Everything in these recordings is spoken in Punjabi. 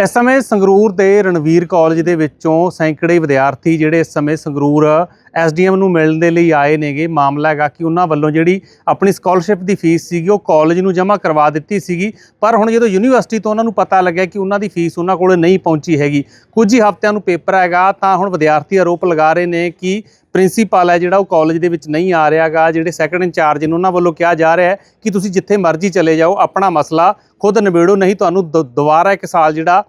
ਇਸ ਸਮੇਂ ਸੰਗਰੂਰ ਦੇ ਰਣਵੀਰ ਕਾਲਜ ਦੇ ਵਿੱਚੋਂ ਸੈਂਕੜੇ ਵਿਦਿਆਰਥੀ ਜਿਹੜੇ ਇਸ ਸਮੇਂ ਸੰਗਰੂਰ ਐਸਡੀਐਮ ਨੂੰ ਮਿਲਣ ਦੇ ਲਈ ਆਏ ਨੇਗੇ। ਮਾਮਲਾ ਹੈਗਾ ਕਿ ਉਹਨਾਂ ਵੱਲੋਂ ਜਿਹੜੀ ਆਪਣੀ ਸਕਾਲਰਸ਼ਿਪ ਦੀ ਫੀਸ ਸੀਗੀ, ਉਹ ਕਾਲਜ ਨੂੰ ਜਮ੍ਹਾਂ ਕਰਵਾ ਦਿੱਤੀ ਸੀਗੀ। ਪਰ ਹੁਣ ਜਦੋਂ ਯੂਨੀਵਰਸਿਟੀ ਤੋਂ ਉਹਨਾਂ ਨੂੰ ਪਤਾ ਲੱਗਿਆ ਕਿ ਉਹਨਾਂ ਦੀ ਫੀਸ ਉਹਨਾਂ ਕੋਲ ਨਹੀਂ ਪਹੁੰਚੀ ਹੈਗੀ, ਕੁਝ ਹੀ ਹਫ਼ਤਿਆਂ ਨੂੰ ਪੇਪਰ ਹੈਗਾ, ਤਾਂ ਹੁਣ ਵਿਦਿਆਰਥੀ ਆਰੋਪ ਲਗਾ ਰਹੇ ਨੇ ਕਿ ਪ੍ਰਿੰਸੀਪਲ ਹੈ ਜਿਹੜਾ ਉਹ ਕਾਲਜ ਦੇ ਵਿੱਚ ਨਹੀਂ ਆ ਰਿਹਾਗਾ ਜਿਹੜੇ ਸੈਕੰਡ ਇੰਚਾਰਜ ਨੇ ਉਹਨਾਂ ਵੱਲੋਂ ਕਿਹਾ ਜਾ ਰਿਹਾ ਹੈ ਕਿ ਤੁਸੀਂ ਜਿੱਥੇ ਮਰਜ਼ੀ ਚਲੇ ਜਾਓ, ਆਪਣਾ ਮਸਲਾ ਖੁਦ ਨਿਬੇੜੋ, ਨਹੀਂ ਤੁਹਾਨੂੰ ਦ- ਦੁਬਾਰਾ ਇੱਕ ਸਾਲ ਜਿਹੜਾ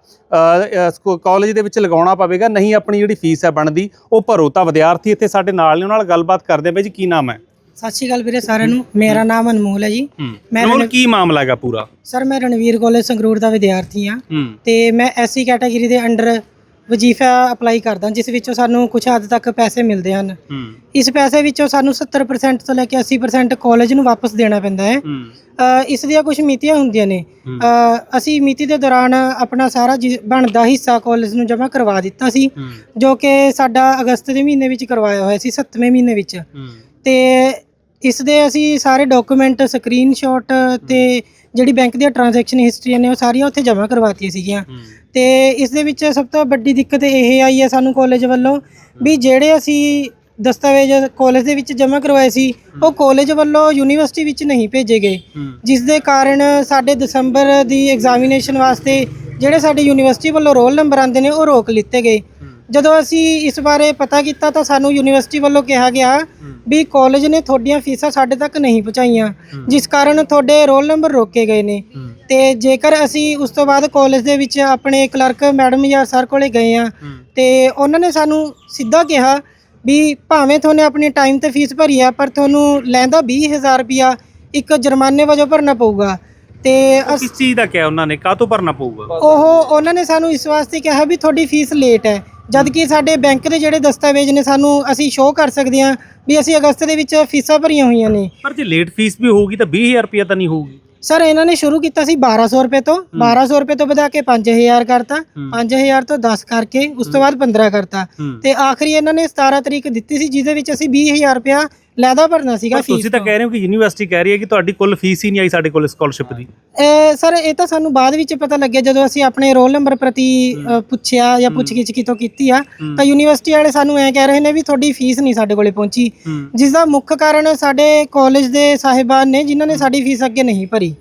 ਕਾਲਜ ਦੇ ਵਿੱਚ ਲਗਾਉਣਾ ਪਵੇਗਾ, ਨਹੀਂ ਆਪਣੀ ਜਿਹੜੀ ਫੀਸ ਹੈ ਬਣਦੀ, ਉਹ ਭਰੋ। ਤਾਂ ਵਿਦਿਆਰਥੀ ਇੱਥੇ ਸਾਡੇ ਨਾਲ ਨੇ ਉਹਨਾਂ ਨਾਲ ਗੱਲਬਾਤ ਕਰਦੇ ਪਏ ਜੀ ਕੀ ਨਾਮ ਹੈ? ਸਤਿ ਸ਼੍ਰੀ ਅਕਾਲ ਵੀਰੇ ਸਾਰਿਆਂ ਨੂੰ। ਮੇਰਾ ਨਾਮ ਅਨਮੋਲ ਹੈ ਜੀ। ਮੈਂ ਹੁਣ ਕੀ ਮਾਮਲਾ ਹੈਗਾ ਪੂਰਾ? ਸਰ ਮੈਂ ਰਣਵੀਰ ਕਾਲਜ ਸੰਗਰੂਰ ਦਾ ਵਿਦਿਆਰਥੀ ਹਾਂ ਹੂੰ। ਤੇ ਮੈਂ ਐਸਸੀ ਕੈਟਾਗਰੀ ਦੇ ਅੰਡਰ ਵਜ਼ੀਫਾ ਅਪਲਾਈ ਕਰਦਾ ਜਿਸ ਵਿੱਚੋਂ ਸਾਨੂੰ ਕੁਝ ਹੱਦ ਤੱਕ ਪੈਸੇ ਮਿਲਦੇ ਹਨ। ਇਸ ਪੈਸੇ ਵਿੱਚੋਂ ਸਾਨੂੰ 70% ਤੋਂ ਲੈ ਕੇ 80% ਕਾਲਜ ਨੂੰ ਵਾਪਸ ਦੇਣਾ ਪੈਂਦਾ ਹੈ। ਅ, ਇਸ ਦੀਆਂ ਕੁਝ ਮਿਤੀਆਂ ਹੁੰਦੀਆਂ ਨੇ। ਅ, ਅਸੀਂ ਮਿਤੀ ਦੇ ਦੌਰਾਨ ਆਪਣਾ ਸਾਰਾ ਜਿ- ਬਣਦਾ ਹਿੱਸਾ ਕਾਲਜ ਨੂੰ ਜਮ੍ਹਾਂ ਕਰਵਾ ਦਿੱਤਾ ਸੀ ਜੋ ਕਿ ਸਾਡਾ ਅਗਸਤ ਦੇ ਮਹੀਨੇ ਵਿੱਚ ਕਰਵਾਇਆ ਹੋਇਆ ਸੀ 7ਵੇਂ ਮਹੀਨੇ ਵਿੱਚ। ਤੇ ਇਸ ਦੇ ਅਸੀਂ ਸਾਰੇ ਡਾਕੂਮੈਂਟ ਸਕਰੀਨਸ਼ਾਟ ਤੇ ਜਿਹੜੀ ਬੈਂਕ ਦੀਆਂ ਟ੍ਰਾਂਜੈਕਸ਼ਨ ਹਿਸਟਰੀਆਂ ਨੇ ਉਹ ਸਾਰੀਆਂ ਉੱਥੇ ਜਮ੍ਹਾਂ ਕਰਵਾਤੀਆਂ ਸੀਗੀਆਂ। ਤੇ ਇਸ ਦੇ ਵਿੱਚ ਸਭ ਤੋਂ ਵੱਡੀ ਦਿੱਕਤ ਇਹ ਆਈ ਹੈ ਸਾਨੂੰ ਕਾਲਜ ਵੱਲੋਂ ਵੀ ਜਿਹੜੇ ਅਸੀਂ ਦਸਤਾਵੇਜ਼ ਕਾਲਜ ਦੇ ਵਿੱਚ ਜਮ੍ਹਾਂ ਕਰਵਾਏ ਸੀ ਉਹ ਕਾਲਜ ਵੱਲੋਂ ਯੂਨੀਵਰਸਿਟੀ ਵਿੱਚ ਨਹੀਂ ਭੇਜੇ ਗਏ। ਜਿਸ ਦੇ ਕਾਰਨ ਸਾਡੇ ਦਸੰਬਰ ਦੀ ਐਗਜ਼ਾਮੀਨੇਸ਼ਨ ਵਾਸਤੇ ਜਿਹੜੇ ਸਾਡੇ ਯੂਨੀਵਰਸਿਟੀ ਵੱਲੋਂ ਰੋਲ ਨੰਬਰ ਆਉਂਦੇ ਨੇ ਉਹ ਰੋਕ ਲਿੱਤੇ ਗਏ। ਜਦੋਂ ਅਸੀਂ ਇਸ ਬਾਰੇ ਪਤਾ ਕੀਤਾ ਤਾਂ ਸਾਨੂੰ ਯੂਨੀਵਰਸਿਟੀ ਵੱਲੋਂ ਕਿਹਾ ਗਿਆ ਵੀ ਕਾਲਜ ਨੇ ਤੁਹਾਡੀਆਂ ਫੀਸਾਂ ਸਾਡੇ ਤੱਕ ਨਹੀਂ ਪਹੁੰਚਾਈਆਂ ਜਿਸ ਕਾਰਨ ਤੁਹਾਡੇ ਰੋਲ ਨੰਬਰ ਰੋਕੇ ਗਏ ਨੇ। ਤੇ ਜੇਕਰ ਅਸੀਂ ਉਸ ਤੋਂ ਬਾਅਦ ਕਾਲਜ ਦੇ ਵਿੱਚ ਆਪਣੇ ਕਲਰਕ ਮੈਡਮ ਜਾਂ ਸਰ ਕੋਲੇ ਗਏ ਆ ਤੇ ਉਹਨਾਂ ਨੇ ਸਾਨੂੰ ਸਿੱਧਾ ਕਿਹਾ ਵੀ ਭਾਵੇਂ ਤੁਹਾਨੇ ਆਪਣੀ ਟਾਈਮ ਤੇ ਫੀਸ ਭਰੀ ਆ ਪਰ ਤੁਹਾਨੂੰ ਲੈਂਦਾ 20000 ਰੁਪਿਆ ਇੱਕ ਜੁਰਮਾਨੇ ਵਜੋਂ ਭਰਨਾ ਪਊਗਾ। ਤੇ ਕਿਸ ਚੀਜ਼ ਦਾ ਕਿਹਾ ਉਹਨਾਂ ਨੇ? ਕਾਹ ਤੋਂ ਭਰਨਾ ਪਊਗਾ? ਉਹ ਉਹਨਾਂ ਨੇ ਸਾਨੂੰ ਇਸ ਵਾਸਤੇ ਕਿਹਾ ਵੀ ਤੁਹਾਡੀ ਫੀਸ ਲੇਟ ਹੈ। ਜਦ ਕਿ ਸਾਡੇ ਬੈਂਕ ਦੇ ਜਿਹੜੇ ਦਸਤਾਵੇਜ਼ ਨੇ ਸਾਨੂੰ ਅਸੀਂ ਸ਼ੋਅ ਕਰ ਸਕਦੇ ਹਾਂ ਵੀ ਅਸੀਂ ਅਗਸਤ ਦੇ ਵਿੱਚ ਫੀਸਾਂ ਭਰੀਆਂ ਹੋਈਆਂ ਨੇ। ਪਰ ਜੇ ਲੇਟ ਫੀਸ ਵੀ ਹੋਊਗੀ ਤਾਂ 20000 ਰੁਪਏ ਤਾਂ ਨਹੀਂ ਹੋਊਗੀ। ਸਰ ਇਹਨਾਂ ਨੇ ਸ਼ੁਰੂ ਕੀਤਾ ਸੀ 1200 ਰੁਪਏ ਤੋਂ 1200 ਰੁਪਏ ਤੋਂ ਵਧਾ ਕੇ 5000 ਕਰਤਾ 5000 ਤੋਂ 10 ਕਰਕੇ ਉਸ ਤੋਂ ਬਾਅਦ 15 ਕਰਤਾ। ਤੇ ਆਖਰੀ ਇਹਨਾਂ ਨੇ 17 ਤਰੀਕ ਦਿੱਤੀ ਸੀ ਜਿਹਦੇ ਵਿੱਚ ਅਸੀਂ 20000 ਰੁਪਇਆ ਲੈਦਾ ਭਰਨਾ ਸੀਗਾ ਫੀਸ ਤੁਸੀਂ ਤਾਂ ਕਹਿ ਰਹੇ ਹੋ ਕਿ ਯੂਨੀਵਰਸਿਟੀ ਕਹਿ ਰਹੀ ਹੈ ਕਿ ਤੁਹਾਡੀ ਕੁੱਲ ਫੀਸ ਹੀ ਨਹੀਂ ਆਈ ਸਾਡੇ ਕੋਲ ਸਕਾਲਰਸ਼ਿਪ ਦੀ। ਇਹ ਸਰ ਇਹ ਤਾਂ ਸਾਨੂੰ ਬਾਅਦ ਵਿੱਚ ਪਤਾ ਲੱਗਿਆ ਜਦੋਂ ਅਸੀਂ ਆਪਣੇ ਰੋਲ ਨੰਬਰ ਪ੍ਰਤੀ ਪੁੱਛਿਆ ਜਾਂ ਪੁੱਛਗਿੱਛ ਕਿਤੋਂ ਕੀਤੀ ਆ। ਤਾਂ ਯੂਨੀਵਰਸਿਟੀ ਵਾਲੇ ਸਾਨੂੰ ਐ ਕਹਿ ਰਹੇ ਨੇ ਵੀ ਤੁਹਾਡੀ ਫੀਸ ਨਹੀਂ ਸਾਡੇ ਕੋਲੇ ਪਹੁੰਚੀ। ਜਿਸ ਦਾ ਮੁੱਖ ਕਾਰਨ ਸਾਡੇ ਕਾਲਜ ਦੇ ਸਾਹਿਬਾਨ ਨੇ ਜਿਨ੍ਹਾਂ ਨੇ ਸਾਡੀ ਫੀਸ ਅੱਗੇ ਨਹੀਂ ਭਰੀ।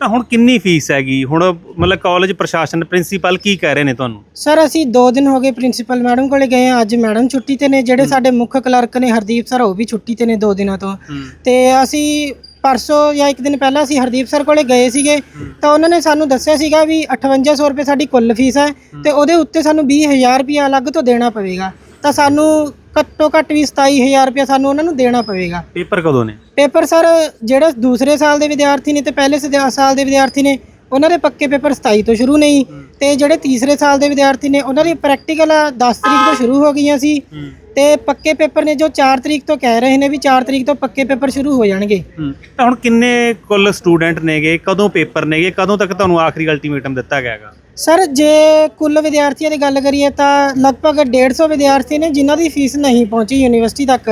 ਤਾਂ ਹੁਣ ਕਿੰਨੀ ਫੀਸ ਹੈਗੀ? ਹੁਣ ਮਤਲਬ ਕਾਲਜ ਪ੍ਰਸ਼ਾਸਨ ਪ੍ਰਿੰਸੀਪਲ ਕੀ ਕਹਿ ਰਹੇ ਨੇ ਤੁਹਾਨੂੰ? ਸਰ ਅਸੀਂ 2 ਦਿਨ ਹੋ ਗਏ ਪ੍ਰਿੰਸੀਪਲ ਮੈਡਮ ਕੋਲੇ ਗਏ ਆ ਅੱਜ ਮੈਡਮ ਛੁੱਟੀ ਤੇ ਨੇ। ਜਿਹੜੇ ਸਾਡੇ ਮੁੱਖ ਕਲਰਕ ਨੇ ਹਰਦੀਪ ਸਰ ਉਹ ਵੀ ਛੁੱਟੀ ਤੇ ਨੇ 2 ਦਿਨਾਂ ਤੋਂ। ਤੇ ਅਸੀਂ ਪਰਸੋਂ ਜਾਂ ਇੱਕ ਦਿਨ ਪਹਿਲਾਂ ਅਸੀਂ ਹਰਦੀਪ ਸਰ ਕੋਲੇ ਗਏ ਸੀਗੇ। ਤਾਂ ਉਹਨਾਂ ਨੇ ਸਾਨੂੰ ਦੱਸਿਆ ਸੀਗਾ ਵੀ 5800 ਰੁਪਏ ਸਾਡੀ ਕੁੱਲ ਫੀਸ ਹੈ। ਤੇ ਉਹਦੇ ਉੱਤੇ ਸਾਨੂੰ 20000 ਰੁਪਏ ਅਲੱਗ ਤੋਂ ਦੇਣਾ ਪਵੇਗਾ। ਤਾਂ ਸਾਨੂੰ ਘੱਟੋ ਘੱਟ ਵੀ 27000 ਰੁਪਏ ਸਾਨੂੰ ਉਹਨਾਂ ਨੂੰ ਦੇਣਾ ਪਵੇਗਾ। ਪੇਪਰ ਕਦੋਂ ਨੇ? ਪੇਪਰ ਸਰ ਜਿਹੜੇ ਦੂਸਰੇ ਸਾਲ ਦੇ ਵਿਦਿਆਰਥੀ ਨੇ ਤੇ ਪਹਿਲੇ ਸਦੇ- ਸਾਲ ਦੇ ਵਿਦਿਆਰਥੀ ਨੇ ਉਹਨਾਂ ਦੇ ਪੱਕੇ ਪੇਪਰ 27 ਤੋਂ ਸ਼ੁਰੂ ਨਹੀਂ। ਤੇ ਜਿਹੜੇ ਤੀਸਰੇ ਸਾਲ ਦੇ ਵਿਦਿਆਰਥੀ ਨੇ ਉਹਨਾਂ ਦੀ ਪ੍ਰੈਕਟੀਕਲ 10 ਤਰੀਕ ਤੋਂ ਸ਼ੁਰੂ ਹੋ ਗਈਆਂ ਸੀ। ਹੂੰ। ਤੇ ਪੱਕੇ ਪੇਪਰ ਨੇ ਜੋ 4 ਤਰੀਕ ਤੋਂ ਕਹਿ ਰਹੇ ਨੇ ਵੀ 4 ਤਰੀਕ ਤੋਂ ਪੱਕੇ ਪੇਪਰ ਸ਼ੁਰੂ ਹੋ ਜਾਣਗੇ। ਹੂੰ। ਤਾਂ ਹੁਣ ਕਿੰਨੇ ਕੁੱਲ ਸਟੂਡੈਂਟ ਨੇਗੇ? ਕਦੋਂ ਪੇਪਰ ਨੇਗੇ? ਕਦੋਂ ਤੱਕ ਤੁਹਾਨੂੰ ਆਖਰੀ ਅਲਟੀਮੇਟਮ ਦਿੱਤਾ ਗਿਆ ਹੈਗਾ ਸਰ ਜੇ ਕੁੱਲ ਵਿਦਿਆਰਥੀਆਂ ਦੀ ਗੱਲ ਕਰੀਏ ਤਾਂ ਲਗਭਗ 150 ਵਿਦਿਆਰਥੀ ਨੇ ਜਿਨ੍ਹਾਂ ਦੀ ਫੀਸ ਨਹੀਂ ਪਹੁੰਚੀ ਯੂਨੀਵਰਸਿਟੀ ਤੱਕ।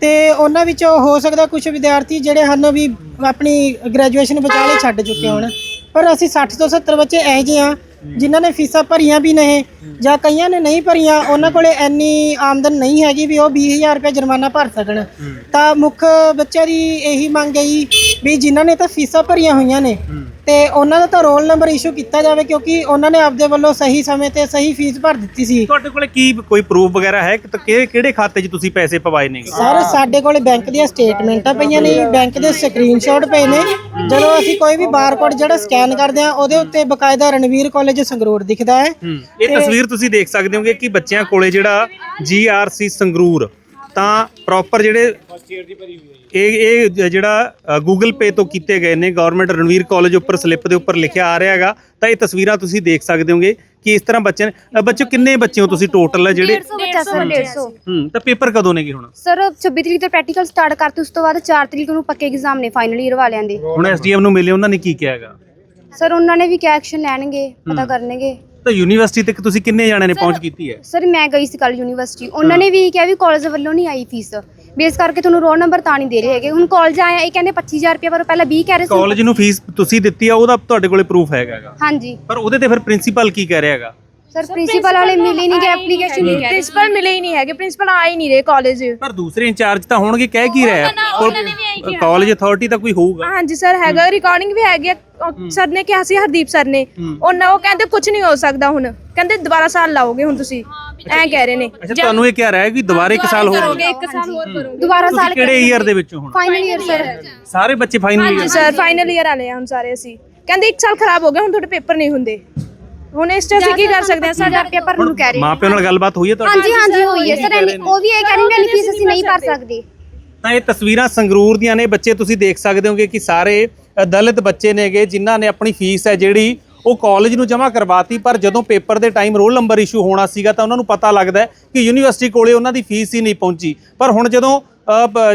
ਤੇ ਉਹਨਾਂ ਵਿੱਚੋਂ ਹੋ ਸਕਦਾ ਕੁਝ ਵਿਦਿਆਰਥੀ ਜਿਹੜੇ ਹਨ ਵੀ ਆਪਣੀ ਗ੍ਰੈਜੂਏਸ਼ਨ ਵਿਚਾਲੇ ਛੱਡ ਚੁੱਕੇ ਹੋਣ। ਪਰ ਅਸੀਂ 60 ਤੋਂ 70 ਬੱਚੇ ਇਹੋ ਜਿਹੇ ਆ ਜਿਨ੍ਹਾਂ ਨੇ ਫੀਸਾਂ ਭਰੀਆਂ ਵੀ ਨਹੀਂ ਜਾਂ ਕਈਆਂ ਨੇ ਨਹੀਂ ਭਰੀਆਂ ਉਹਨਾਂ ਕੋਲੇ ਇੰਨੀ ਆਮਦਨ ਨਹੀਂ ਹੈਗੀ ਵੀ ਉਹ 20000 ਰੁਪਏ ਜੁਰਮਾਨਾ ਭਰ ਸਕਣ। ਤਾਂ ਮੁੱਖ ਬੱਚਿਆਂ ਦੀ ਇਹੀ ਮੰਗ ਹੈ ਜੀ ਵੀ ਜਿਨ੍ਹਾਂ ਨੇ ਤਾਂ ਫੀਸਾਂ ਭਰੀਆਂ ਹੋਈਆਂ ਨੇ ਤੇ ਉਹਨਾਂ ਦਾ ਤਾਂ ਰੋਲ ਨੰਬਰ ਇਸ਼ੂ ਕੀਤਾ ਜਾਵੇ ਕਿਉਂਕਿ ਉਹਨਾਂ ਨੇ ਆਪਦੇ ਵੱਲੋਂ ਸਹੀ ਸਮੇਂ ਤੇ ਸਹੀ ਫੀਸ ਭਰ ਦਿੱਤੀ ਸੀ। ਤੁਹਾਡੇ ਕੋਲੇ ਕੀ ਕੋਈ ਪ੍ਰੂਫ ਵਗੈਰਾ ਹੈ? ਕਿ ਤਾਂ ਕਿਹੜੇ ਖਾਤੇ 'ਚ ਤੁਸੀਂ ਪੈਸੇ ਪਵਾਏ ਨੇਗੇ? ਸਰ ਸਾਡੇ ਕੋਲੇ ਬੈਂਕ ਦੀਆਂ ਸਟੇਟਮੈਂਟਾਂ ਪਈਆਂ ਨੇ ਬੈਂਕ ਦੇ ਸਕਰੀਨਸ਼ਾਟ ਪਏ ਨੇ। ਜਦੋਂ ਅਸੀਂ ਕੋਈ ਵੀ ਬਾਰਕੋਡ ਜਿਹੜਾ ਸਕੈਨ ਕਰਦੇ ਆ ਉਹਦੇ ਉੱਤੇ ਬਕਾਇਦਾ ਰਣਵੀਰ ਕਾਲਜ ਸੰਗਰੂਰ ਦਿਖਦਾ ਹੈ। ਹੂੰ। ਇਹ ਤਸਵੀਰ ਤੁਸੀਂ ਦੇਖ ਸਕਦੇ ਹੋਗੇ ਕਿ ਬੱਚਿਆਂ ਕੋਲੇ ਜਿਹੜਾ ਜੀਆਰਸੀ ਸੰਗਰੂਰ ਤਾਂ ਪ੍ਰੋਪਰ ਜਿਹੜੇ ਇਹ ਇਹ ਜਿਹੜਾ ਗੂਗਲ ਪੇ ਤੋਂ ਕੀਤੇ ਗਏ ਨੇ ਗਵਰਨਮੈਂਟ ਰਣਵੀਰ ਕਾਲਜ ਉੱਪਰ ਸਲਿੱਪ ਦੇ ਉੱਪਰ ਲਿਖਿਆ ਆ ਰਿਹਾ ਹੈਗਾ। ਤਾਂ ਇਹ ਤਸਵੀਰਾਂ ਤੁਸੀਂ ਦੇਖ ਸਕਦੇ ਹੋਗੇ ਕਿ ਇਸ ਤਰ੍ਹਾਂ ਬੱਚੇ ਬੱਚੋ ਕਿੰਨੇ ਬੱਚੇ ਹੋ ਤੁਸੀਂ ਟੋਟਲ ਜਿਹੜੇ? 150 ਬੱਚਾ ਸਰ। 150 ਹੂੰ ਤਾਂ ਪੇਪਰ ਕਦੋਂ ਨੇਗੇ ਹੁਣ? ਸਰ 26 ਤਰੀਕ ਤੋਂ ਪ੍ਰੈਕਟੀਕਲ ਸਟਾਰਟ ਕਰਤੇ ਉਸ ਤੋਂ ਬਾਅਦ 4 ਤਰੀਕ ਨੂੰ ਪੱਕੇ ਐਗਜ਼ਾਮ ਨੇ ਫਾਈਨਲ ਈਅਰ ਵਾਲਿਆਂ ਦੇ। ਹੁਣ ਐਸਡੀਐਮ ਨੂੰ ਮਿਲੇ ਉਹਨਾਂ ਨੇ ਕੀ ਕਿਹਾ ਹੈਗਾ? ਸਰ ਉਹਨਾਂ ਨੇ ਵੀ ਕਿਆ ਐਕਸ਼ਨ ਲੈਣਗੇ ਪਤਾ ਕਰਨਗੇ। ਤਾਂ ਯੂਨੀਵਰਸਿਟੀ ਤੱਕ ਤੁਸੀਂ ਕਿੰਨੇ ਜਾਣਿਆਂ ਨੇ ਪਹੁੰਚ ਕੀਤੀ ਹੈ? ਸਰ ਮੈਂ ਗਈ ਸੀ ਕੱਲ ਯੂਨੀਵਰਸਿਟੀ। ਉਹਨਾਂ ਨੇ ਵੀ ਕਿਹਾ ਵੀ ਕਾਲਜ ਵੱਲੋਂ ਨਹੀਂ ਆਈ ਫੀਸ ਵੀ ਇਸ ਕਰਕੇ ਤੁਹਾਨੂੰ ਰੋਲ ਨੰਬਰ ਤਾਂ ਨਹੀਂ ਦੇ ਰਹੇ ਹੈਗੇ। ਹੁਣ ਕਾਲਜ ਆਇਆ ਇਹ ਕਹਿੰਦੇ 25000 ਰੁਪਏ ਪਰ ਪਹਿਲਾਂ 20 ਕਹਿ ਰਹੇ ਸੀ। ਕਾਲਜ ਨੂੰ ਫੀਸ ਤੁਸੀਂ ਦਿੱਤੀ ਆ ਉਹਦਾ ਤੁਹਾਡੇ ਕੋਲੇ ਪ੍ਰੂਫ ਹੈਗਾ ਗਾ। ਹਾਂਜੀ। ਪਰ ਉਹਦੇ ਤੇ ਫਿਰ ਪ੍ਰਿੰਸੀਪਲ ਕੀ ਕਹਿ ਰਿਹਾ ਹੈਗਾ? ਸਰ ਪ੍ਰਿੰਸੀਪਲ ਵਾਲੇ ਮਿਲੇ ਨਹੀਂ ਗਏ ਐਪਲੀਕੇਸ਼ਨ ਨਹੀਂ ਗਏ ਪ੍ਰਿੰਸੀਪਲ ਮਿਲੇ ਹੀ ਨਹੀਂ ਹੈਗੇ ਪ੍ਰਿੰਸੀਪਲ ਆ ਹੀ ਨਹੀਂ ਰਹੇ ਕਾਲਜ ਪਰ ਦੂਸਰੇ ਇੰਚਾਰਜ ਤਾਂ ਹੋਣਗੇ ਕਹਿ ਕੀ ਰਿਹਾ ਕਾਲਜ ਅਥਾਰਟੀ ਤਾਂ ਕੋਈ ਹੋਊਗਾ। ਹਾਂਜੀ ਸਰ ਹੈਗਾ ਰਿਕਾਰਡਿੰਗ ਵੀ ਹੈਗੀ ਸਰ ਨੇ ਕਿਹਾ ਸੀ ਹਰਦੀਪ ਸਰ ਨੇ। ਉਹਨਾਂ ਉਹ ਕਹਿੰਦੇ ਕੁਝ ਨਹੀਂ ਹੋ ਸਕਦਾ ਹੁਣ। ਕਹਿੰਦੇ ਦੁਬਾਰਾ ਸਾਲ ਲਾਓਗੇ ਹੁਣ ਤੁਸੀਂ। ਐਂ ਕਹਿ ਰਹੇ ਨੇ। ਅੱਛਾ ਤੁਹਾਨੂੰ ਇਹ ਕਹਿ ਰਿਹਾ ਹੈ ਕਿ ਦੁਬਾਰੇ ਇੱਕ ਸਾਲ ਹੋਰ ਹੋਊਗਾ। ਇੱਕ ਸਾਲ ਹੋਰ ਕਰੋਗੇ। ਦੁਬਾਰਾ ਸਾਲ ਕਿਹੜੇ ਈਅਰ ਦੇ ਵਿੱਚ ਹੋ ਹੁਣ ਫਾਈਨਲ ਈਅਰ ਸਰ ਸਾਰੇ ਬੱਚੇ ਫਾਈਨਲ ਹਾਂਜੀ ਸਰ ਫਾਈਨਲ ਈਅਰ ਵਾਲੇ ਆ ਹੁਣ ਸਾਰੇ ਅਸੀਂ। ਕਹਿੰਦੇ ਇੱਕ ਸਾਲ ਖਰਾਬ ਹੋ ਗਿਆ ਹੁਣ ਤੁਹਾਡੇ ਪੇਪਰ ਨਹੀਂ ਹੁੰਦੇ। ਹੁਣ ਇਸ 'ਚ ਅਸੀਂ ਕੀ ਕਰ ਸਕਦੇ ਹਾਂ? ਸਾਡਾ ਪੇਪਰ ਨੂੰ ਕਹਿ ਰਹੇ ਮਾਪਿਆਂ ਨਾਲ ਗੱਲਬਾਤ ਹੋਈ ਹੈ ਤੁਹਾਡੀ? ਹਾਂਜੀ ਹਾਂਜੀ ਹੋਈ ਹੈ। ਸਰ ਉਹ ਵੀ ਇਹ ਕਹਿ ਰਹੇ ਨੇ ਫੀਸ ਅਸੀਂ ਨਹੀਂ ਭਰ ਸਕਦੇ। ਤਾਂ ਇਹ ਤਸਵੀਰਾਂ ਸੰਗਰੂਰ ਦੀਆਂ ਨੇ। ਬੱਚੇ ਤੁਸੀਂ ਦੇਖ ਸਕਦੇ ਹੋਗੇ ਕਿ ਸਾਰੇ ਦਲਿਤ ਬੱਚੇ ਨੇਗੇ ਜਿਨ੍ਹਾਂ ਨੇ ਆਪਣੀ ਫੀਸ ਹੈ ਜਿਹੜੀ ਉਹ ਕਾਲਜ ਨੂੰ ਜਮ੍ਹਾਂ ਕਰਵਾਤੀ ਪਰ ਜਦੋਂ ਪੇਪਰ ਦੇ ਟਾਈਮ ਰੋਲ ਨੰਬਰ ਇਸ਼ੂ ਹੋਣਾ ਸੀਗਾ ਤਾਂ ਉਹਨਾਂ ਨੂੰ ਪਤਾ ਲੱਗਦਾ ਕਿ ਯੂਨੀਵਰਸਿਟੀ ਕੋਲੇ ਉਹਨਾਂ ਦੀ ਫੀਸ ਹੀ ਨਹੀਂ ਪਹੁੰਚੀ। ਪਰ ਹੁਣ ਜਦੋਂ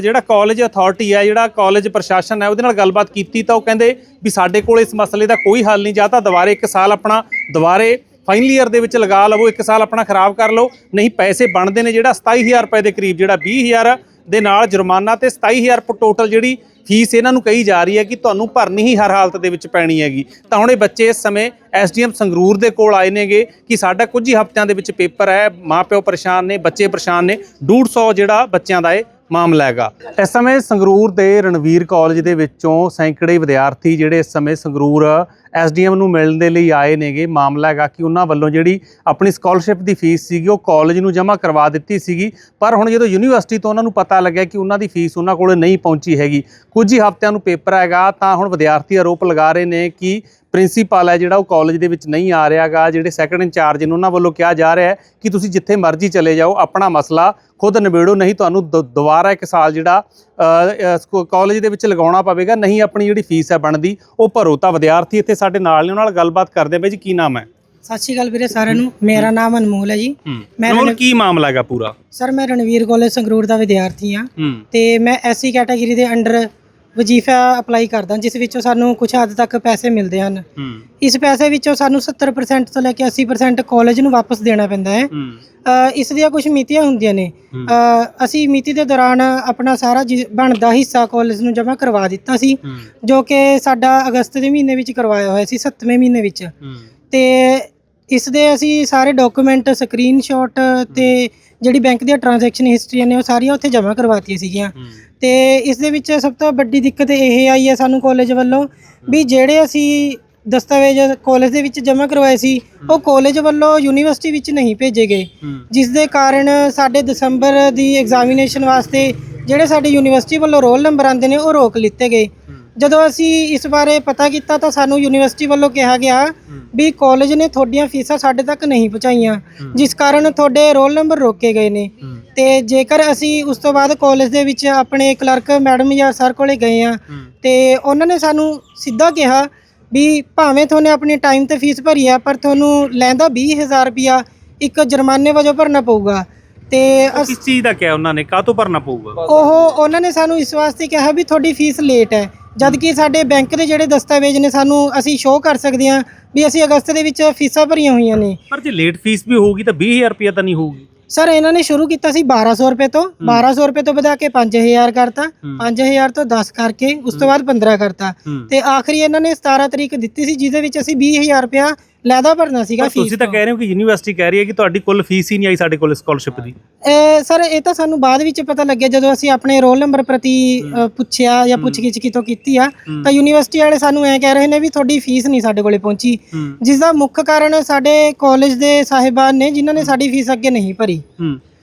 ਜਿਹੜਾ ਕਾਲਜ ਅਥਾਰਟੀ ਹੈ, ਜਿਹੜਾ ਕਾਲਜ ਪ੍ਰਸ਼ਾਸਨ ਹੈ, ਉਹਦੇ ਨਾਲ ਗੱਲਬਾਤ ਕੀਤੀ ਤਾਂ ਉਹ ਕਹਿੰਦੇ ਵੀ ਸਾਡੇ ਕੋਲ ਇਸ ਮਸਲੇ ਦਾ ਕੋਈ ਹੱਲ ਨਹੀਂ, ਜਾਂ ਤਾਂ ਦੁਬਾਰੇ ਇੱਕ ਸਾਲ ਆਪਣਾ ਦੁਬਾਰੇ ਫਾਈਨਲ ਈਅਰ ਦੇ ਵਿੱਚ ਲਗਾ ਲਵੋ, ਇੱਕ ਸਾਲ ਆਪਣਾ ਖਰਾਬ ਕਰ ਲਓ। ਨਹੀਂ, ਪੈਸੇ ਬਣਦੇ ਨੇ ਜਿਹੜਾ 27000 ਰੁਪਏ ਦੇ ਕਰੀਬ, ਜਿਹੜਾ 20000 ਦੇ ਨਾਲ ਜੁਰਮਾਨਾ ਤੇ 27000 ਟੋਟਲ ਜਿਹੜੀ ਫੀਸ ਇਹਨਾਂ ਨੂੰ ਕਹੀ ਜਾ ਰਹੀ ਹੈ ਕਿ ਤੁਹਾਨੂੰ ਭਰਨੀ ਹੀ ਹਰ ਹਾਲਤ ਦੇ ਵਿੱਚ ਪੈਣੀ ਹੈਗੀ। ਤਾਂ ਹੁਣ ਇਹ ਬੱਚੇ ਇਸ ਸਮੇਂ ਐਸਡੀਐਮ ਸੰਗਰੂਰ ਦੇ ਕੋਲ ਆਏ ਨੇਗੇ ਕਿ ਸਾਡਾ ਕੁਝ ਹੀ ਹਫ਼ਤਿਆਂ ਦੇ ਵਿੱਚ ਪੇਪਰ ਹੈ, ਮਾਪਿਓ ਪਰੇਸ਼ਾਨ ਨੇ, ਬੱਚੇ ਪਰੇਸ਼ਾਨ ਨੇ 150 ਜਿਹੜਾ ਬੱਚਿਆਂ ਦਾ ਇਹ ਮਾਮਲਾ ਹੈਗਾ। ਇਸ ਸਮੇਂ ਸੰਗਰੂਰ ਦੇ ਰਣਵੀਰ ਕਾਲਜ ਦੇ ਵਿੱਚੋਂ ਸੈਂਕੜੇ ਵਿਦਿਆਰਥੀ ਜਿਹੜੇ ਇਸ ਸਮੇਂ ਸੰਗਰੂਰ ਐਸਡੀਐਮ ਨੂੰ ਮਿਲਣ ਦੇ ਲਈ ਆਏ ਨੇਗੇ। ਮਾਮਲਾ ਹੈਗਾ ਕਿ ਉਹਨਾਂ ਵੱਲੋਂ ਜਿਹੜੀ ਆਪਣੀ ਸਕਾਲਰਸ਼ਿਪ ਦੀ ਫੀਸ ਸੀਗੀ, ਉਹ ਕਾਲਜ ਨੂੰ ਜਮ੍ਹਾਂ ਕਰਵਾ ਦਿੱਤੀ ਸੀਗੀ। ਪਰ ਹੁਣ ਜਦੋਂ ਯੂਨੀਵਰਸਿਟੀ ਤੋਂ ਉਹਨਾਂ ਨੂੰ ਪਤਾ ਲੱਗਿਆ ਕਿ ਉਹਨਾਂ ਦੀ ਫੀਸ ਉਹਨਾਂ ਕੋਲ ਨਹੀਂ ਪਹੁੰਚੀ ਹੈਗੀ, ਕੁਝ ਹੀ ਹਫ਼ਤਿਆਂ ਨੂੰ ਪੇਪਰ ਹੈਗਾ, ਤਾਂ ਹੁਣ ਵਿਦਿਆਰਥੀ ਆਰੋਪ ਲਗਾ ਰਹੇ ਨੇ ਕਿ ਪ੍ਰਿੰਸੀਪਲ ਹੈ ਜਿਹੜਾ ਉਹ ਕਾਲਜ ਦੇ ਵਿੱਚ ਨਹੀਂ ਆ ਰਿਹਾਗਾ ਜਿਹੜੇ ਸੈਕੰਡ ਇੰਚਾਰਜ ਨੇ ਉਹਨਾਂ ਵੱਲੋਂ ਕਿਹਾ ਜਾ ਰਿਹਾ ਹੈ ਕਿ ਤੁਸੀਂ ਜਿੱਥੇ ਮਰਜ਼ੀ ਚਲੇ ਜਾਓ ਆਪਣਾ ਮਸਲਾ ਖੁਦ ਨਿਬੇੜੋ ਨਹੀਂ ਤੁਹਾਨੂੰ ਦੁਬਾਰਾ ਇੱਕ ਸਾਲ ਜਿਹੜਾ ਕਾਲਜ ਦੇ ਵਿੱਚ ਲਗਾਉਣਾ ਪਵੇਗਾ ਨਹੀਂ ਆਪਣੀ ਜਿਹੜੀ ਫੀਸ ਹੈ ਬਣਦੀ ਉਹ ਭਰੋ। ਤਾਂ ਵਿਦਿਆਰਥੀ ਇੱਥੇ ਸਾਡੇ ਨਾਲ ਨੇ ਉਹਨਾਂ ਨਾਲ ਗੱਲਬਾਤ ਕਰਦੇ ਆ ਬਈ ਜੀ ਕੀ ਨਾਮ ਹੈ? ਸਤਿ ਸ਼੍ਰੀ ਅਕਾਲ ਵੀਰੇ ਸਾਰਿਆਂ ਨੂੰ। ਮੇਰਾ ਨਾਮ ਅਨਮੋਲ ਹੈ ਜੀ। ਮੈਂ ਹੁਣ ਕੀ ਮਾਮਲਾ ਹੈਗਾ ਪੂਰਾ? ਸਰ ਮੈਂ ਰਣਵੀਰ ਕਾਲਜ ਸੰਗਰੂਰ ਦਾ ਵਿਦਿਆਰਥੀ ਹੂੰ ਤੇ ਮੈਂ ਐਸਸੀ ਕੈਟਾਗਰੀ ਦੇ ਅੰਡਰ ਵਜ਼ੀਫਾ ਅਪਲਾਈ ਕਰਦਾ ਜਿਸ ਵਿੱਚੋਂ ਸਾਨੂੰ ਕੁਝ ਹੱਦ ਤੱਕ ਪੈਸੇ ਮਿਲਦੇ ਹਨ। ਇਸ ਪੈਸੇ ਵਿੱਚੋਂ ਸਾਨੂੰ 70% ਤੋਂ ਲੈ ਕੇ 80% ਕਾਲਜ ਨੂੰ ਵਾਪਸ ਦੇਣਾ ਪੈਂਦਾ ਹੈ। ਇਸ ਦੀਆਂ ਕੁਝ ਮਿਤੀਆਂ ਹੁੰਦੀਆਂ ਨੇ। ਅਸੀਂ ਮਿਤੀ ਦੇ ਦੌਰਾਨ ਆਪਣਾ ਸਾਰਾ ਬਣਦਾ ਹਿੱਸਾ ਕਾਲਜ ਨੂੰ ਜਮ੍ਹਾਂ ਕਰਵਾ ਦਿੱਤਾ ਸੀ ਜੋ ਕਿ ਸਾਡਾ ਅਗਸਤ ਦੇ ਮਹੀਨੇ ਵਿੱਚ ਕਰਵਾਇਆ ਹੋਇਆ ਸੀ 7ਵੇਂ ਮਹੀਨੇ ਵਿੱਚ। ਤੇ ਇਸ ਦੇ ਅਸੀਂ ਸਾਰੇ ਡਾਕੂਮੈਂਟ ਸਕਰੀਨਸ਼ਾਟ ਤੇ ਜਿਹੜੀ ਬੈਂਕ ਦੀਆਂ ਟ੍ਰਾਂਜੈਕਸ਼ਨ ਹਿਸਟਰੀਆਂ ਨੇ ਉਹ ਸਾਰੀਆਂ ਉੱਥੇ ਜਮ੍ਹਾਂ ਕਰਵਾਤੀਆਂ ਸੀਗੀਆਂ। ਤੇ ਇਸ ਦੇ ਵਿੱਚ ਸਭ ਤੋਂ ਵੱਡੀ ਦਿੱਕਤ ਇਹ ਆਈ ਹੈ ਸਾਨੂੰ ਕਾਲਜ ਵੱਲੋਂ ਵੀ ਜਿਹੜੇ ਅਸੀਂ ਦਸਤਾਵੇਜ਼ ਕਾਲਜ ਦੇ ਵਿੱਚ ਜਮ੍ਹਾਂ ਕਰਵਾਏ ਸੀ ਉਹ ਕਾਲਜ ਵੱਲੋਂ ਯੂਨੀਵਰਸਿਟੀ ਵਿੱਚ ਨਹੀਂ ਭੇਜੇ ਗਏ। ਜਿਸ ਦੇ ਕਾਰਨ ਸਾਡੇ ਦਸੰਬਰ ਦੀ ਐਗਜ਼ਾਮੀਨੇਸ਼ਨ ਵਾਸਤੇ ਜਿਹੜੇ ਸਾਡੇ ਯੂਨੀਵਰਸਿਟੀ ਵੱਲੋਂ ਰੋਲ ਨੰਬਰ ਆਉਂਦੇ ਨੇ ਉਹ ਰੋਕ ਲਿੱਤੇ ਗਏ। ਜਦੋਂ ਅਸੀਂ ਇਸ ਬਾਰੇ ਪਤਾ ਕੀਤਾ ਤਾਂ ਸਾਨੂੰ ਯੂਨੀਵਰਸਿਟੀ ਵੱਲੋਂ ਕਿਹਾ ਗਿਆ ਵੀ ਕਾਲਜ ਨੇ ਤੁਹਾਡੀਆਂ ਫੀਸਾਂ ਸਾਡੇ ਤੱਕ ਨਹੀਂ ਪਹੁੰਚਾਈਆਂ ਜਿਸ ਕਾਰਨ ਤੁਹਾਡੇ ਰੋਲ ਨੰਬਰ ਰੋਕੇ ਗਏ ਨੇ। ਤੇ ਜੇਕਰ ਅਸੀਂ ਉਸ ਤੋਂ ਬਾਅਦ ਕਾਲਜ ਦੇ ਵਿੱਚ ਆਪਣੇ ਕਲਰਕ ਮੈਡਮ ਜਾਂ ਸਰ ਕੋਲੇ ਗਏ ਆ ਤੇ ਉਹਨਾਂ ਨੇ ਸਾਨੂੰ ਸਿੱਧਾ ਕਿਹਾ ਵੀ ਭਾਵੇਂ ਤੁਹਾਨੇ ਆਪਣੀ ਟਾਈਮ ਤੇ ਫੀਸ ਭਰੀ ਆ ਪਰ ਤੁਹਾਨੂੰ ਲੈਂਦਾ 20000 ਰੁਪਿਆ ਇੱਕ ਜੁਰਮਾਨੇ ਵਜੋਂ ਭਰਨਾ ਪਊਗਾ। ਤੇ ਕਿਸ ਚੀਜ਼ ਦਾ ਕਿਹਾ ਉਹਨਾਂ ਨੇ? ਕਾਹ ਤੋਂ ਭਰਨਾ ਪਊਗਾ? ਉਹ ਉਹਨਾਂ ਨੇ ਸਾਨੂੰ ਇਸ ਵਾਸਤੇ ਕਿਹਾ ਵੀ ਤੁਹਾਡੀ ਫੀਸ ਲੇਟ ਹੈ। ਜਦ ਕਿ ਸਾਡੇ ਬੈਂਕ ਦੇ ਜਿਹੜੇ ਦਸਤਾਵੇਜ਼ ਨੇ ਸਾਨੂੰ ਅਸੀਂ ਸ਼ੋਅ ਕਰ ਸਕਦੇ ਹਾਂ ਵੀ ਅਸੀਂ ਅਗਸਤ ਦੇ ਵਿੱਚ ਫੀਸਾਂ ਭਰੀਆਂ ਹੋਈਆਂ ਨੇ। ਪਰ ਜੇ ਲੇਟ ਫੀਸ ਵੀ ਹੋਊਗੀ ਤਾਂ 20000 ਰੁਪਏ ਤਾਂ ਨਹੀਂ ਹੋਊਗੀ। ਸਰ ਇਹਨਾਂ ਨੇ ਸ਼ੁਰੂ ਕੀਤਾ ਸੀ 1200 ਰੁਪਏ ਤੋਂ 1200 ਰੁਪਏ ਤੋਂ ਵਧਾ ਕੇ 5000 ਕਰਤਾ 5000 ਤੋਂ 10 ਕਰਕੇ ਉਸ ਤੋਂ ਬਾਅਦ 15 ਕਰਤਾ। ਤੇ ਆਖਰੀ ਇਹਨਾਂ ਨੇ 17 ਤਰੀਕ ਦਿੱਤੀ ਸੀ ਜਿਹਦੇ ਵਿੱਚ ਅਸੀਂ 20000 ਰੁਪਇਆ ਲੈਦਾ ਭਰਨਾ ਸੀਗਾ ਫੀਸ ਤੁਸੀਂ ਤਾਂ ਕਹਿ ਰਹੇ ਹੋ ਕਿ ਯੂਨੀਵਰਸਿਟੀ ਕਹਿ ਰਹੀ ਹੈ ਕਿ ਤੁਹਾਡੀ ਕੁੱਲ ਫੀਸ ਹੀ ਨਹੀਂ ਆਈ ਸਾਡੇ ਕੋਲ ਸਕਾਲਰਸ਼ਿਪ ਦੀ। ਸਰ ਇਹ ਤਾਂ ਸਾਨੂੰ ਬਾਅਦ ਵਿੱਚ ਪਤਾ ਲੱਗਿਆ ਜਦੋਂ ਅਸੀਂ ਆਪਣੇ ਰੋਲ ਨੰਬਰ ਪ੍ਰਤੀ ਪੁੱਛਿਆ ਜਾਂ ਪੁੱਛਗਿੱਛ ਕਿਤੋਂ ਕੀਤੀ ਆ ਤਾਂ ਯੂਨੀਵਰਸਿਟੀ ਵਾਲੇ ਸਾਨੂੰ ਐ ਕਹਿ ਰਹੇ ਨੇ ਵੀ ਤੁਹਾਡੀ ਫੀਸ ਨਹੀਂ ਸਾਡੇ ਕੋਲੇ ਪਹੁੰਚੀ। ਜਿਸ ਦਾ ਮੁੱਖ ਕਾਰਨ ਸਾਡੇ ਕਾਲਜ ਦੇ ਸਾਹਿਬਾਨ ਨੇ ਜਿਨ੍ਹਾਂ ਨੇ ਸਾਡੀ ਫੀਸ ਅੱਗੇ ਨਹੀਂ ਭਰੀ।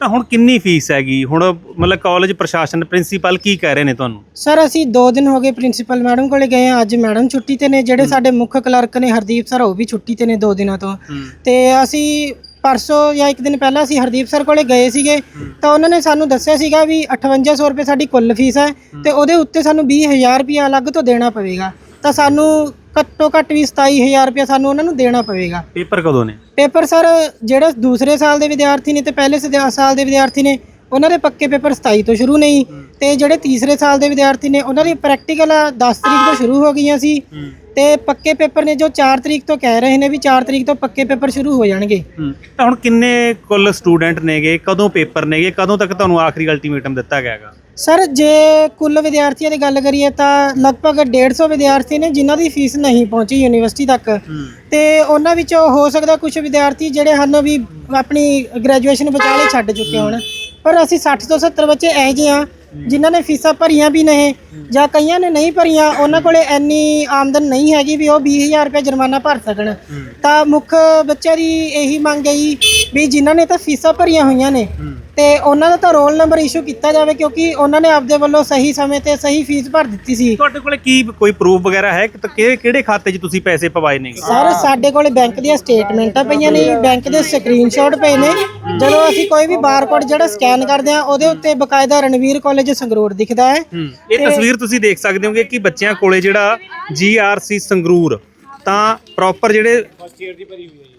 ਤਾਂ ਹੁਣ ਕਿੰਨੀ ਫੀਸ ਹੈਗੀ? ਹੁਣ ਮਤਲਬ ਕਾਲਜ ਪ੍ਰਸ਼ਾਸਨ ਪ੍ਰਿੰਸੀਪਲ ਕੀ ਕਹਿ ਰਹੇ ਨੇ ਤੁਹਾਨੂੰ? ਸਰ ਅਸੀਂ 2 ਦਿਨ ਹੋ ਗਏ ਪ੍ਰਿੰਸੀਪਲ ਮੈਡਮ ਕੋਲੇ ਗਏ ਆ ਅੱਜ ਮੈਡਮ ਛੁੱਟੀ ਤੇ ਨੇ। ਜਿਹੜੇ ਸਾਡੇ ਮੁੱਖ ਕਲਰਕ ਨੇ ਹਰਦੀਪ ਸਰ ਉਹ ਵੀ ਛੁੱਟੀ ਤੇ ਨੇ 2 ਦਿਨਾਂ ਤੋਂ। ਤੇ ਅਸੀਂ ਪਰਸੋਂ ਜਾਂ ਇੱਕ ਦਿਨ ਪਹਿਲਾਂ ਅਸੀਂ ਹਰਦੀਪ ਸਰ ਕੋਲੇ ਗਏ ਸੀਗੇ। ਤਾਂ ਉਹਨਾਂ ਨੇ ਸਾਨੂੰ ਦੱਸਿਆ ਸੀਗਾ ਵੀ 5800 ਰੁਪਏ ਸਾਡੀ ਕੁੱਲ ਫੀਸ ਹੈ। ਤੇ ਉਹਦੇ ਉੱਤੇ ਸਾਨੂੰ 20000 ਰੁਪਏ ਅਲੱਗ ਤੋਂ ਦੇਣਾ ਪਵੇਗਾ। ਤਾਂ ਸਾਨੂੰ ਘੱਟੋ ਘੱਟ ਵੀ 27000 ਰੁਪਏ ਸਾਨੂੰ ਉਹਨਾਂ ਨੂੰ ਦੇਣਾ ਪਵੇਗਾ। ਪੇਪਰ ਕਦੋਂ ਨੇ? ਪੇਪਰ ਸਰ ਜਿਹੜੇ ਦੂਸਰੇ ਸਾਲ ਦੇ ਵਿਦਿਆਰਥੀ ਨੇ ਤੇ ਪਹਿਲੇ ਸਾਲ ਦੇ ਵਿਦਿਆਰਥੀ ਨੇ ਉਹਨਾਂ ਦੇ ਪੱਕੇ ਪੇਪਰ 27 ਤੋਂ ਸ਼ੁਰੂ ਨਹੀਂ। ਤੇ ਜਿਹੜੇ ਤੀਸਰੇ ਸਾਲ ਦੇ ਵਿਦਿਆਰਥੀ ਨੇ ਉਹਨਾਂ ਦੀ ਪ੍ਰੈਕਟੀਕਲ 10 ਤਰੀਕ ਤੋਂ ਸ਼ੁਰੂ ਹੋ ਗਈਆਂ ਸੀ। ਤੇ ਪੱਕੇ ਪੇਪਰ ਨੇ ਜੋ 4 ਤਰੀਕ ਤੋਂ ਕਹਿ ਰਹੇ ਨੇ ਵੀ 4 ਤਰੀਕ ਤੋਂ ਪੱਕੇ ਪੇਪਰ ਸ਼ੁਰੂ ਹੋ ਜਾਣਗੇ। ਹੂੰ। ਤਾਂ ਹੁਣ ਕਿੰਨੇ ਕੁੱਲ ਸਟੂਡੈਂਟ ਨੇਗੇ? ਕਦੋਂ ਪੇਪਰ ਨੇਗੇ? ਕਦੋਂ ਤੱਕ ਤੁਹਾਨੂੰ ਆਖਰੀ ਅਲਟੀਮੇਟਮ ਦਿੱਤਾ ਗਿਆ ਹੈਗਾ ਸਰ ਜੇ ਕੁੱਲ ਵਿਦਿਆਰਥੀਆਂ ਦੀ ਗੱਲ ਕਰੀਏ ਤਾਂ ਲਗਭਗ 150 ਵਿਦਿਆਰਥੀ ਨੇ ਜਿਨ੍ਹਾਂ ਦੀ ਫੀਸ ਨਹੀਂ ਪਹੁੰਚੀ ਯੂਨੀਵਰਸਿਟੀ ਤੱਕ। ਤੇ ਉਹਨਾਂ ਵਿੱਚੋਂ ਹੋ ਸਕਦਾ ਕੁਝ ਵਿਦਿਆਰਥੀ ਜਿਹੜੇ ਹਨ ਵੀ ਆਪਣੀ ਗ੍ਰੈਜੂਏਸ਼ਨ ਵਿਚਾਲੇ ਛੱਡ ਚੁੱਕੇ ਹੋਣ। ਪਰ ਅਸੀਂ 60 ਤੋਂ 70 ਬੱਚੇ ਇਹੋ ਜਿਹੇ ਆ ਜਿਨ੍ਹਾਂ ਨੇ ਫੀਸਾਂ ਭਰੀਆਂ ਵੀ ਨਹੀਂ। ਜਾਂ ਕਈਆਂ ਨੇ ਨਹੀਂ ਭਰੀਆਂ ਉਹਨਾਂ ਕੋਲੇ ਇੰਨੀ ਆਮਦਨ ਨਹੀਂ ਹੈਗੀ ਵੀ ਉਹ 20000 ਰੁਪਏ ਜੁਰਮਾਨਾ ਭਰ ਸਕਣ। ਤਾਂ ਮੁੱਖ ਬੱਚਿਆਂ ਦੀ ਇਹੀ ਮੰਗ ਹੈ ਜੀ ਵੀ ਜਿਨ੍ਹਾਂ ਨੇ ਤਾਂ ਫੀਸਾਂ ਭਰੀਆਂ ਹੋਈਆਂ ਨੇ ਤੇ ਉਹਨਾਂ ਦਾ ਤਾਂ ਰੋਲ ਨੰਬਰ ਇਸ਼ੂ ਕੀਤਾ ਜਾਵੇ ਕਿਉਂਕਿ ਉਹਨਾਂ ਨੇ ਆਪਦੇ ਵੱਲੋਂ ਸਹੀ ਸਮੇਂ ਤੇ ਸਹੀ ਫੀਸ ਭਰ ਦਿੱਤੀ ਸੀ। ਤੁਹਾਡੇ ਕੋਲੇ ਕੀ ਕੋਈ ਪ੍ਰੂਫ ਵਗੈਰਾ ਹੈ? ਕਿ ਕਿਹੜੇ ਕਿਹੜੇ ਖਾਤੇ 'ਚ ਤੁਸੀਂ ਪੈਸੇ ਪਵਾਏ ਨੇਗੇ ਸਰ ਸਾਡੇ ਕੋਲੇ ਬੈਂਕ ਦੀਆਂ ਸਟੇਟਮੈਂਟਾਂ ਪਈਆਂ ਨੇ ਬੈਂਕ ਦੇ ਸਕਰੀਨਸ਼ਾਟ ਪਏ ਨੇ। ਜਦੋਂ ਅਸੀਂ ਕੋਈ ਵੀ ਬਾਰਕੋਡ ਜਿਹੜਾ ਸਕੈਨ ਕਰਦੇ ਆ ਉਹਦੇ ਉੱਤੇ ਬਕਾਇਦਾ ਰਣਵੀਰ ਕਾਲਜ ਸੰਗਰੂਰ ਦਿਖਦਾ ਹੈ। ਹੂੰ। ਇਹ ਤਸਵੀਰ ਤੁਸੀਂ ਦੇਖ ਸਕਦੇ ਹੋਗੇ ਕਿ ਬੱਚਿਆਂ ਕੋਲੇ ਜਿਹੜਾ ਜੀਆਰਸੀ ਸੰਗਰੂਰ ਤਾਂ ਪ੍ਰੋਪਰ ਜਿਹੜੇ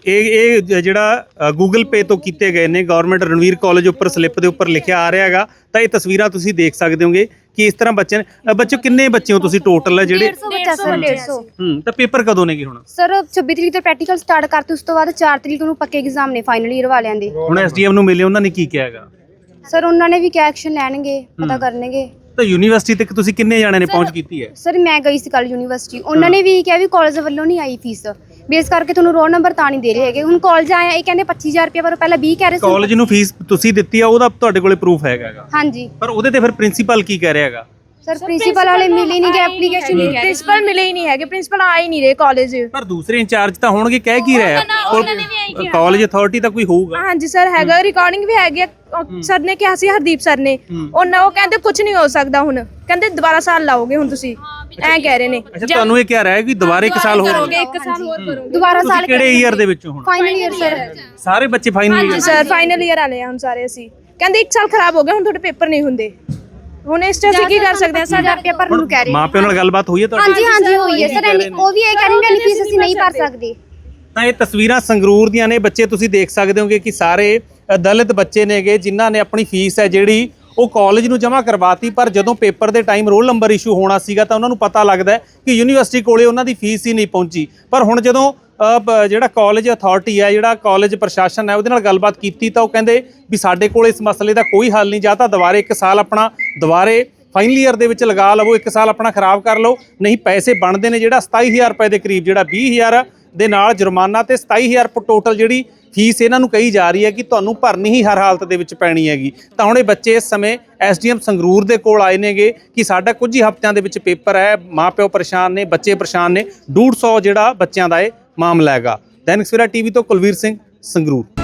ਇਹ ਇਹ ਜਿਹੜਾ ਗੂਗਲ ਪੇ ਤੋਂ ਕੀਤੇ ਗਏ ਨੇ ਗਵਰਨਮੈਂਟ ਰਣਵੀਰ ਕਾਲਜ ਉੱਪਰ ਸਲਿੱਪ ਦੇ ਉੱਪਰ ਲਿਖਿਆ ਆ ਰਿਹਾ ਹੈਗਾ ਤਾਂ ਇਹ ਤਸਵੀਰਾਂ ਤੁਸੀਂ ਦੇਖ ਸਕਦੇ ਹੋਗੇ ਕਿ ਇਸ ਤਰ੍ਹਾਂ ਬੱਚੇ ਨੇ ਬੱਚੋ ਕਿੰਨੇ ਬੱਚੇ ਹੋ ਤੁਸੀਂ ਟੋਟਲ ਹੈ ਜਿਹੜੇ? 150 ਬੱਚਾ ਸਰ। 150 ਹੂੰ ਤਾਂ ਪੇਪਰ ਕਦੋਂ ਨੇਗੇ ਹੁਣ? ਸਰ 26 ਤਰੀਕ ਤੋਂ ਪ੍ਰੈਕਟੀਕਲ ਸਟਾਰਟ ਕਰਤੇ ਉਸ ਤੋਂ ਬਾਅਦ 4 ਤਰੀਕ ਨੂੰ ਪੱਕੇ ਐਗਜ਼ਾਮ ਨੇ ਫਾਈਨਲ ਈਅਰ ਵਾਲਿਆਂ ਦੇ। ਹੁਣ ਐਸਡੀਐਮ ਨੂੰ ਮਿਲੇ ਉਹਨਾਂ ਨੇ ਕੀ ਕਿਹਾ ਹੈਗਾ? ਸਰ ਉਹਨਾਂ ਨੇ ਵੀ ਕਿਆ ਐਕਸ਼ਨ ਲੈਣਗੇ ਪਤਾ ਕਰਨਗੇ। ਤਾਂ ਯੂਨੀਵਰਸਿਟੀ ਤੱਕ ਤੁਸੀਂ ਕਿੰਨੇ ਜਾਣਿਆਂ ਨੇ ਪਹੁੰਚ ਕੀਤੀ ਹੈ? ਸਰ ਮੈਂ ਗਈ ਸੀ ਕੱਲ ਯੂਨੀਵਰਸਿਟੀ। ਉਹਨਾਂ ਨੇ ਵੀ ਕਿਹਾ ਵੀ ਕਾਲਜ ਵੱਲੋਂ ਨਹੀਂ ਆਈ ਫੀਸ ਬੇਸ ਕਰਕੇ ਤੁਹਾਨੂੰ ਰੋਲ ਨੰਬਰ ਤਾਂ ਨਹੀਂ ਦੇ ਰਹੇ ਹੈਗੇ। ਹੁਣ ਕਾਲਜ ਆਇਆ ਇਹ ਕਹਿੰਦੇ 25000 ਰੁਪਏ ਪਰ ਪਹਿਲਾਂ 20 ਕਹਿ ਰਹੇ ਸੀ। ਕਾਲਜ ਨੂੰ ਫੀਸ ਤੁਸੀਂ ਦਿੱਤੀ ਆ ਉਹਦਾ ਤੁਹਾਡੇ ਕੋਲੇ ਪ੍ਰੂਫ ਹੈਗਾ ਹੈਗਾ। ਹਾਂਜੀ। ਪਰ ਉਹਦੇ ਤੇ ਫਿਰ ਪ੍ਰਿੰਸੀਪਲ ਕੀ ਕਹਿ ਰਿਹਾ ਹੈਗਾ? ਸਰ ਪ੍ਰਿੰਸੀਪਲ ਵਾਲੇ ਮਿਲੇ ਨਹੀਂ ਗਏ ਐਪਲੀਕੇਸ਼ਨ ਨਹੀਂ ਰਹੇ ਪ੍ਰਿੰਸੀਪਲ ਮਿਲੇ ਹੀ ਨਹੀਂ ਹੈਗੇ ਪ੍ਰਿੰਸੀਪਲ ਆ ਹੀ ਨਹੀਂ ਰਹੇ ਕਾਲਜ ਪਰ ਦੂਸਰੇ ਇੰਚਾਰਜ ਤਾਂ ਹੋਣਗੇ ਕਹਿ ਕੀ ਰਿਹਾ ਕਾਲਜ ਅਥਾਰਟੀ ਤਾਂ ਕੋਈ ਹੋਊਗਾ। ਹਾਂਜੀ ਸਰ ਹੈਗਾ ਰਿਕਾਰਡਿੰਗ ਵੀ ਹੈਗੀ ਸਰ ਨੇ ਕਿਹਾ ਸੀ ਹਰਦੀਪ ਸਰ ਨੇ। ਉਹਨਾਂ ਉਹ ਕਹਿੰਦੇ ਕੁਝ ਨਹੀਂ ਹੋ ਸਕਦਾ ਹੁਣ। ਕਹਿੰਦੇ ਦੁਬਾਰਾ ਸਾਲ ਲਾਓਗੇ ਹੁਣ ਤੁਸੀਂ। ਐਂ ਕਹਿ ਰਹੇ ਨੇ। ਅੱਛਾ ਤੁਹਾਨੂੰ ਇਹ ਕਹਿ ਰਿਹਾ ਕਿ ਦੁਬਾਰੇ ਇੱਕ ਸਾਲ ਹੋਰ ਹੋਊਗਾ। ਇੱਕ ਸਾਲ ਹੋਰ ਕਰੋਗੇ। ਦੁਬਾਰਾ ਸਾਲ ਕਿਹੜੇ ਈਅਰ ਦੇ ਵਿੱਚੋਂ ਹੁਣ? ਫਾਈਨਲ ਈਅਰ ਸਰ ਸਾਰੇ ਬੱਚੇ ਫਾਈਨਲ ਹਾਂਜੀ ਈਅਰ ਸਰ ਫਾਈਨਲ ਈਅਰ ਵਾਲੇ ਆ ਹੁਣ ਸਾਰੇ ਅਸੀਂ। ਕਹਿੰਦੇ ਇੱਕ ਸਾਲ ਖਰਾਬ ਹੋ ਗਿਆ ਹੁਣ ਤੁਹਾਡੇ ਪੇਪਰ ਨਹੀਂ ਹੁੰਦੇ। ਹੁਣ ਇਸ 'ਚ ਅਸੀਂ ਕੀ ਕਰ ਸਕਦੇ ਹਾਂ ਸਾਡਾ ਪੇਪਰ ਨੂੰ ਕਹਿ ਰਹੇ ਮਾਪਿਆਂ ਨਾਲ ਗੱਲਬਾਤ ਹੋਈ ਹੈ ਤੁਹਾਡੀ? ਹਾਂਜੀ ਹਾਂਜੀ ਹੋਈ ਹੈ। ਸਰ ਉਹ ਵੀ ਇਹ ਕਹਿ ਰਹੇ ਨੇ ਫੀਸ ਅਸੀਂ ਨਹੀਂ ਭਰ ਸਕਦੇ। ਤਾਂ ਇਹ ਤਸਵੀਰਾਂ ਸੰਗਰੂਰ ਦੀਆਂ ਨੇ। ਬੱਚੇ ਤੁਸੀਂ ਦੇਖ ਸਕਦੇ ਹੋਗੇ ਕਿ ਸਾਰੇ ਦਲਿਤ ਬੱਚੇ ਨੇਗੇ ਜਿਨ੍ਹਾਂ ਨੇ ਆਪਣੀ ਫੀਸ ਹੈ ਜਿਹੜੀ ਉਹ ਕਾਲਜ ਨੂੰ ਜਮ੍ਹਾਂ ਕਰਵਾਤੀ ਪਰ ਜਦੋਂ ਪੇਪਰ ਦੇ ਟਾਈਮ ਰੋਲ ਨੰਬਰ ਇਸ਼ੂ ਹੋਣਾ ਸੀਗਾ ਤਾਂ ਉਹਨਾਂ ਨੂੰ ਪਤਾ ਲੱਗਦਾ ਕਿ ਯੂਨੀਵਰਸਿਟੀ ਕੋਲੇ ਉਹਨਾਂ ਦੀ ਫੀਸ ਹੀ ਨਹੀਂ ਪਹੁੰਚੀ। ਪਰ ਹੁਣ ਜਦੋਂ ਜਿਹੜਾ ਕਾਲਜ ਅਥਾਰਟੀ ਹੈ, ਜਿਹੜਾ ਕਾਲਜ ਪ੍ਰਸ਼ਾਸਨ ਹੈ, ਉਹਦੇ ਨਾਲ ਗੱਲਬਾਤ ਕੀਤੀ ਤਾਂ ਉਹ ਕਹਿੰਦੇ ਵੀ ਸਾਡੇ ਕੋਲ ਇਸ ਮਸਲੇ ਦਾ ਕੋਈ ਹੱਲ ਨਹੀਂ, ਜਾਂ ਤਾਂ ਦੁਬਾਰੇ ਇੱਕ ਸਾਲ ਆਪਣਾ, ਦੁਬਾਰੇ ਫਾਈਨਲ ਈਅਰ ਦੇ ਵਿੱਚ ਲਗਾ ਲਵੋ, ਇੱਕ ਸਾਲ ਆਪਣਾ ਖਰਾਬ ਕਰ ਲਓ। ਨਹੀਂ, ਪੈਸੇ ਬਣਦੇ ਨੇ ਜਿਹੜਾ 27000 ਰੁਪਏ ਦੇ ਕਰੀਬ, ਜਿਹੜਾ 20000 ਦੇ ਨਾਲ ਜੁਰਮਾਨਾ ਤੇ 27000 ਟੋਟਲ ਜਿਹੜੀ ਫੀਸ ਇਹਨਾਂ ਨੂੰ ਕਹੀ ਜਾ ਰਹੀ ਹੈ ਕਿ ਤੁਹਾਨੂੰ ਭਰਨੀ ਹੀ ਹਰ ਹਾਲਤ ਦੇ ਵਿੱਚ ਪੈਣੀ ਹੈਗੀ। ਤਾਂ ਹੁਣ ਇਹ ਬੱਚੇ ਇਸ ਸਮੇਂ ਐਸਡੀਐਮ ਸੰਗਰੂਰ ਦੇ ਕੋਲ ਆਏ ਨੇਗੇ ਕਿ ਸਾਡਾ ਕੁਝ ਹੀ ਹਫ਼ਤਿਆਂ ਦੇ ਵਿੱਚ ਪੇਪਰ ਹੈ, ਮਾਪਿਓ ਪਰੇਸ਼ਾਨ ਨੇ, ਬੱਚੇ ਪਰੇਸ਼ਾਨ ਨੇ 150 ਜਿਹੜਾ ਬੱਚਿਆਂ ਦਾ ਇਹ ਮਾਮਲਾ ਹੈਗਾ। ਦੈਨਿਕ ਸਵੇਰਾ ਟੀਵੀ ਤੋਂ ਕੁਲਵੀਰ ਸਿੰਘ ਸੰਗਰੂਰ।